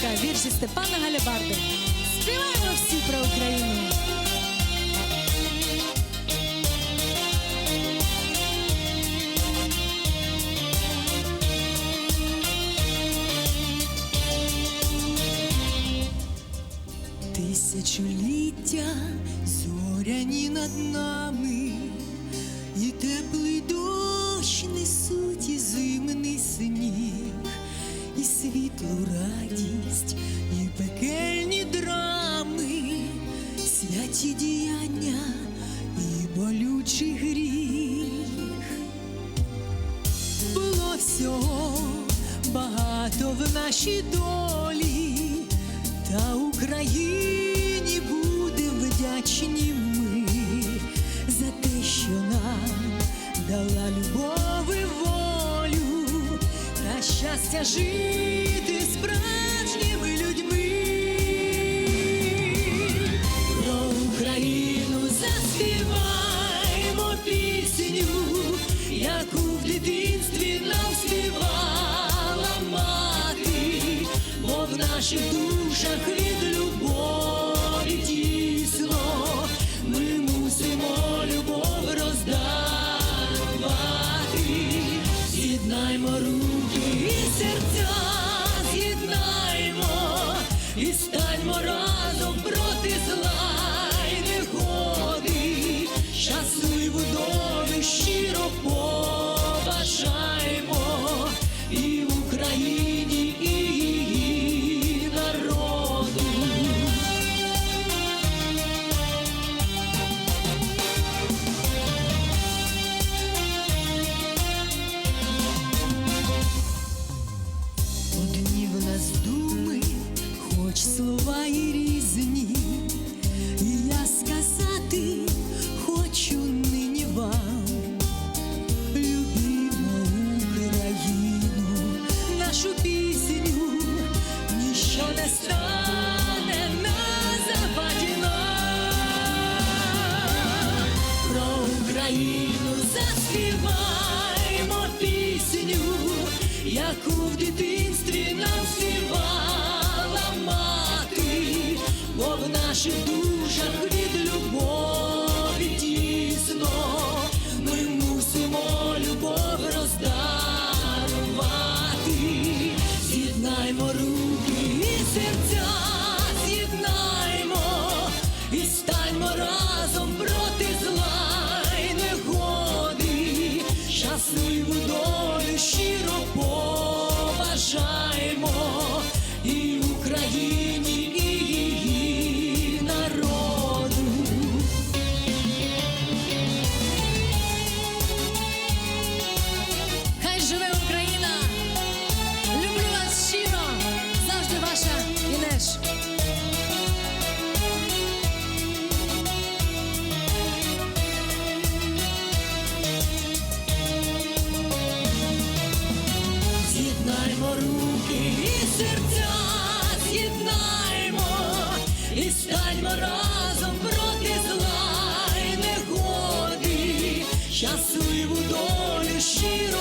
Українка, вірші Степана Галябарди. Співаємо всі про Україну. Тисячоліття зоряні над нами, і теплий дощ несуть і зимний сніг, і світлу радість, і пекельні драми, святі діяння і болючий гріх. Було всього багато в нашій долі, та Україні будемо вдячні ми за те, що нам дала любов щастя жити справжніми людьми. Про Україну заспіваємо пісню, яку в дитинстві нам співала мати, бо в наших душах від любові тісно, ми мусимо любов роздавати, з'єднаймо руки і серця, з'єднаймо і станьмо разом слова і різні, і я сказати хочу нині вам, любімо Україну, нашу пісню, ніщо не стане на заваді нам. Про Україну заспіваймо пісню, яку в дитинстві нам співала бо в щасливу долю щиро.